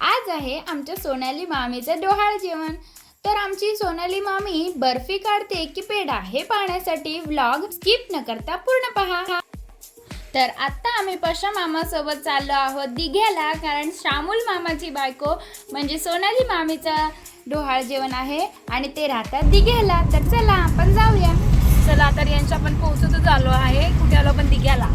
आज आहे आमच्या सोनाली मामीचं डोहाळ जेवण. तर आमची सोनाली मामी बर्फी काढते की पेढा हे पाहण्यासाठी व्लॉग स्किप न करता पूर्ण पहा. तर आत्ता आम्ही पशा मामासोबत चाललो आहोत दिघ्याला कारण शामूल मामाची बायको म्हणजे सोनाली मामीचा डोहाळ जेवण आहे आणि ते राहतात दिघ्याला. तर चला आपण जाऊया. चला तर यांच्या पण पोहोचतच आलो आहे. कुठे आलो पण दिघ्याला?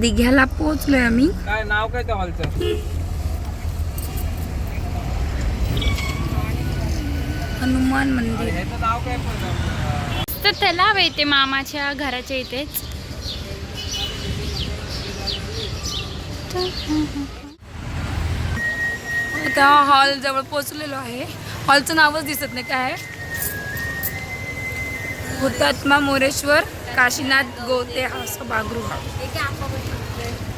दिघ्याला पोहोचलोय आम्ही. काय नाव काय त्या हॉलचं? हनुमान मंदिर. ह्याचं नाव काय पण? तर तलाव आहे ते मामाच्या घराच्या इथेच. आता हॉल जवळ पोहोचलेलो आहे. हॉलचं नावच दिसत नाही काय. आहे? हुतात्मा मोरेश्वर काशीनाथ गोते हा सभागृह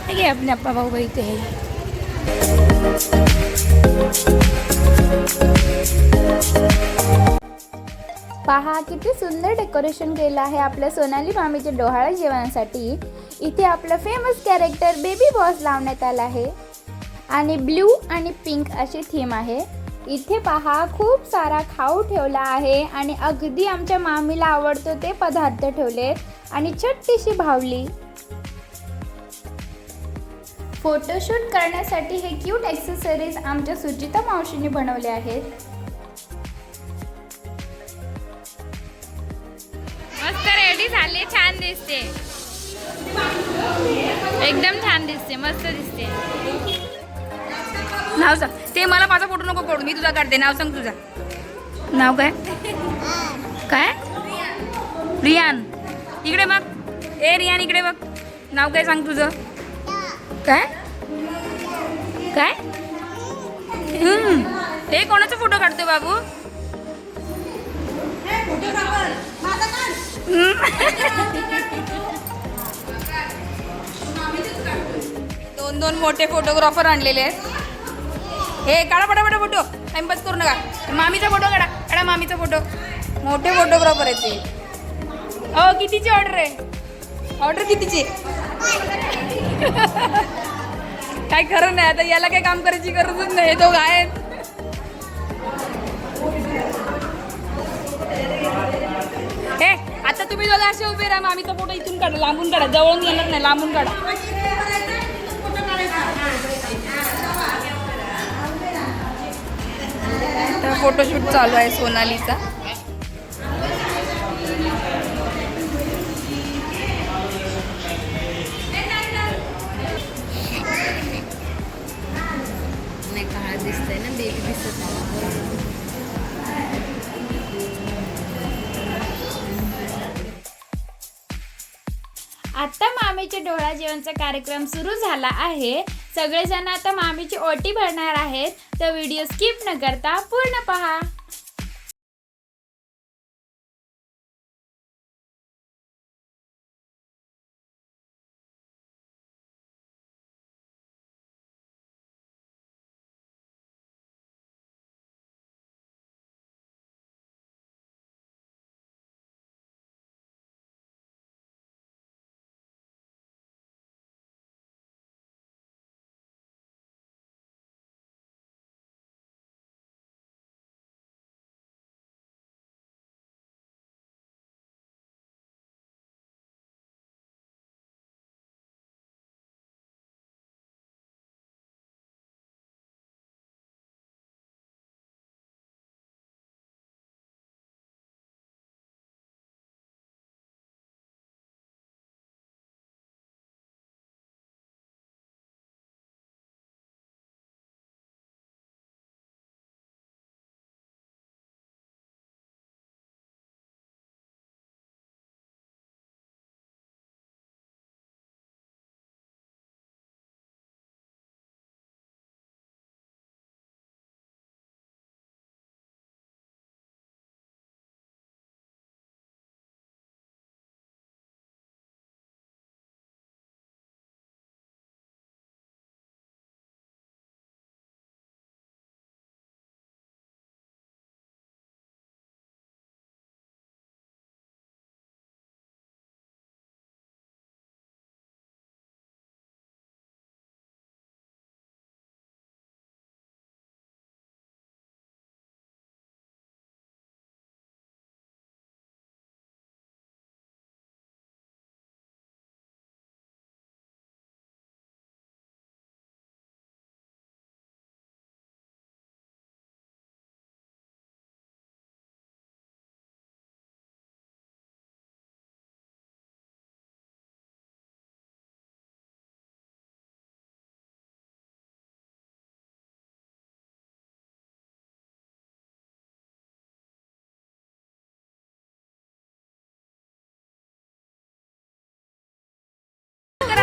हे घे आपले भाऊ इथे. आहे पहा किती सुंदर डेकोरेशन केलं आहे आपल्या सोनाली मामीच्या डोहाळा जेवणासाठी. इथे आपलं फेमस कॅरेक्टर बेबी बॉस लावण्यात आला आहे. आणि ब्ल्यू आणि पिंक अशी थीम आहे. इथे पहा खूप सारा खाऊ ठेवला आहे आणि अगदी आमच्या मामीला आवडतो ते पदार्थ ठेवले आणि छट्टीशी भावली. फोटोशूट करण्यासाठी हे क्यूट ॲक्सेसरीज आमच्या सुचिता मावशीने बनवले आहेत. मस्त रेडी झाले छान दिसते. एकदम छान दिसते मस्त दिसते. नाव सांग. ते मला माझा फोटो नको पडू मी तुझा काढते. नाव सांग तुझा. नाव काय? काय? रियान. इकडे बघ. ए रियान इकडे बघ. नाव काय सांग तुझं? काय? काय? हे कोणाचा फोटो काढतोय बाबू? दोन दोन मोठे फोटोग्राफर आणलेले आहेत. हे काढा पटापटा फोटो. टाइमपास करू नका. मामीचा फोटो काढा. काढा मामीचा फोटो. मोठे फोटोग्राफर आहेत ते. हो कितीची ऑर्डर आहे? ऑर्डर कितीची? काय खरं नाही आता याला काय काम करायची गरजच नाही तो आहेत. हे आता तुम्ही दोघं असे उभे राहा मामीचा फोटो इथून काढा लांबून काढा जवळून येणार नाही लांबून काढा. तर फोटोशूट चालू आहे सोनालीचा. नाही काळा दिसतंय ना बेबी दिसत नाही आता मामीचे डोळा जेवणचा कार्यक्रम सुरू झाला आहे. सगळेजण आता मामीची ओटी भरणार आहेत. तर व्हिडिओ स्किप न करता पूर्ण पहा.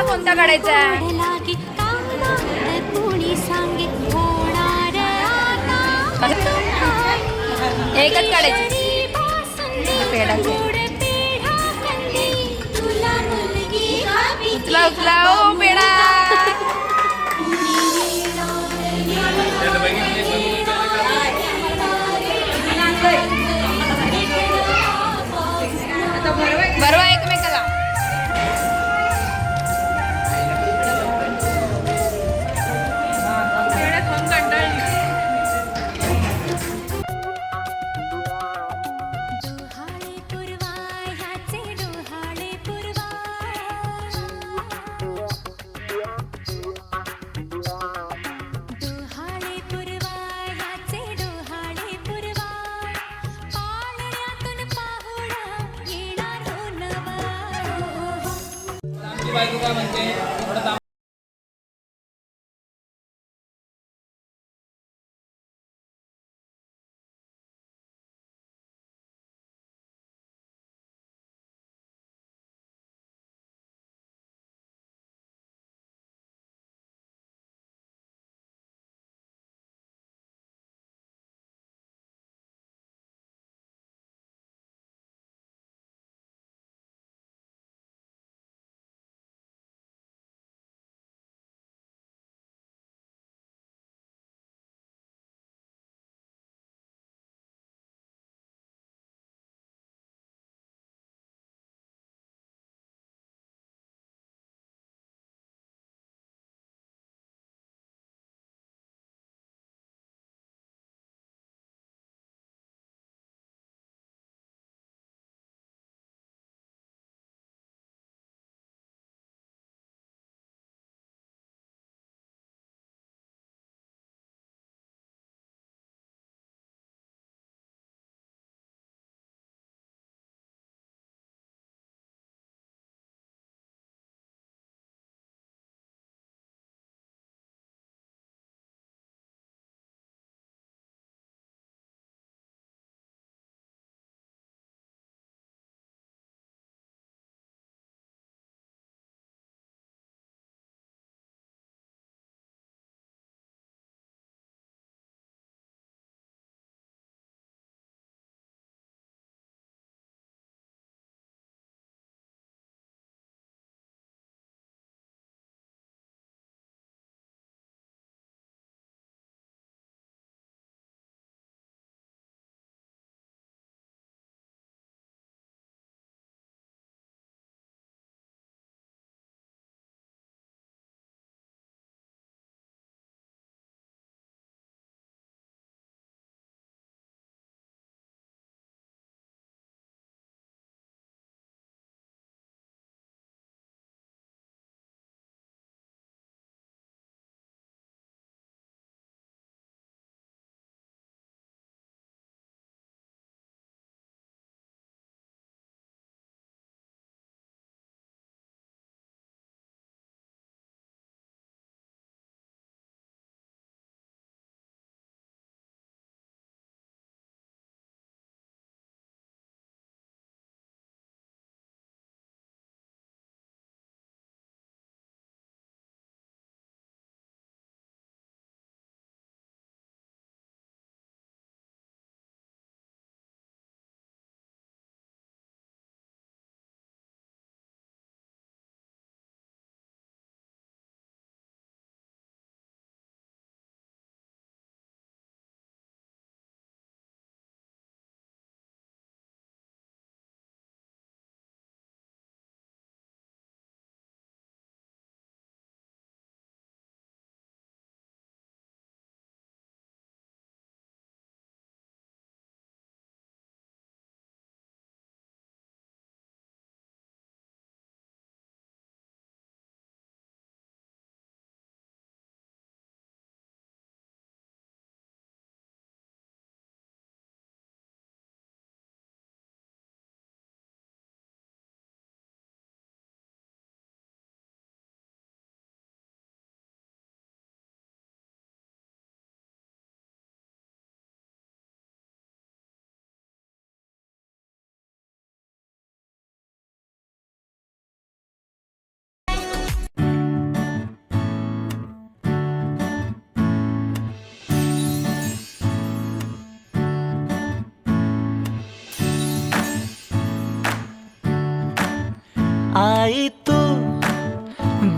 कोणता काढायचा? आहे होणार एकच काढायची. उचला उचला ओ पेडा आई तू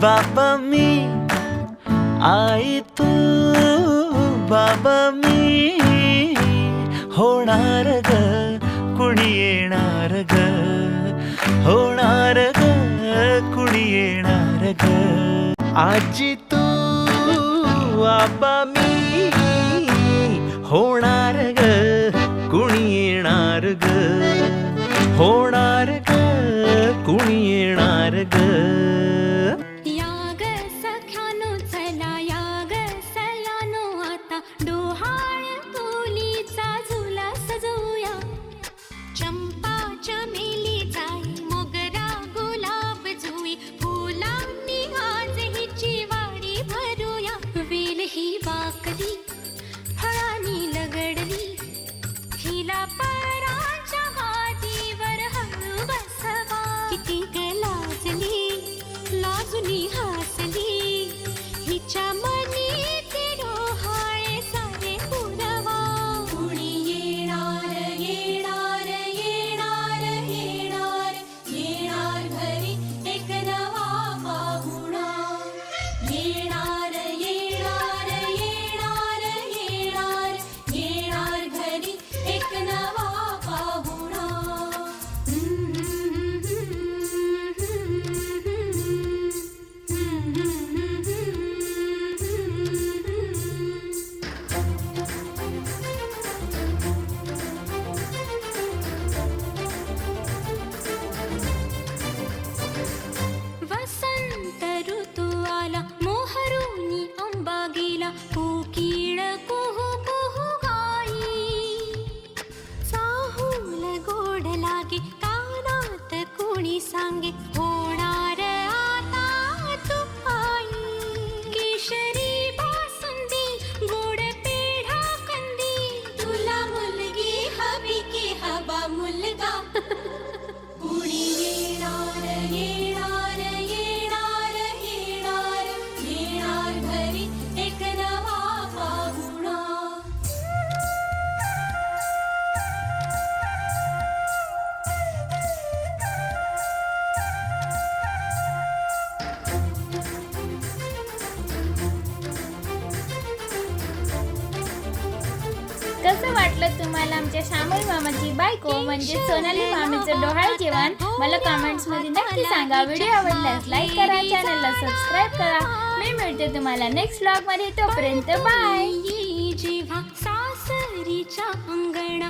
बाबा मी आई तू बाबा मी. होणार ग कुणी येणार ग? होणार ग कुणी येणार ग? आजी तू बाबा मी. होणार ग कुणी येणार ग? होणार वाटलं तुम्हाला आमच्या श्यामल मामाची बायको म्हणजे सोनाली मामीचं डोहाळ जेवण मला कमेंट्समध्ये नक्की सांगा. व्हिडिओ आवडल्यास लाईक करा चॅनलला सबस्क्राईब करा. मी मिळते तुम्हाला नेक्स्ट ब्लॉगमध्ये. तोपर्यंत बाय येई सासरीच्या अंगणा